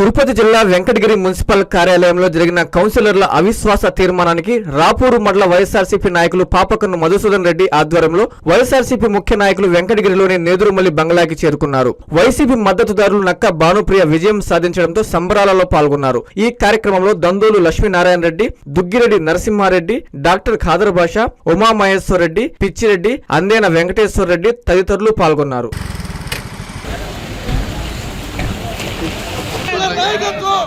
తిరుపతి జిల్లా వెంకటగిరి మున్సిపల్ కార్యాలయంలో జరిగిన కౌన్సిలర్ల అవిశ్వాస తీర్మానానికి రాపూరు మండల వైఎస్ఆర్సీపీ నాయకులు పాపకన్ను మధుసూదన్ రెడ్డి ఆధ్వర్యంలో వైఎస్ఆర్సీపీ ముఖ్య నాయకులు వెంకటగిరిలోని నేదురుమల్లి బంగ్లాకి చేరుకున్నారు. వైసీపీ మద్దతుదారులు నక్క భానుప్రియ విజయం సాధించడంతో సంబరాలలో పాల్గొన్నారు. ఈ కార్యక్రమంలో దందోలు లక్ష్మీనారాయణ రెడ్డి దుగ్గిరెడ్డి నరసింహారెడ్డి డాక్టర్ ఖాదర్ భాష ఉమామహేశ్వర్ రెడ్డి పిచ్చిరెడ్డి అందేన వెంకటేశ్వర రెడ్డి తదితరులు పాల్గొన్నారు. నాయకత్వం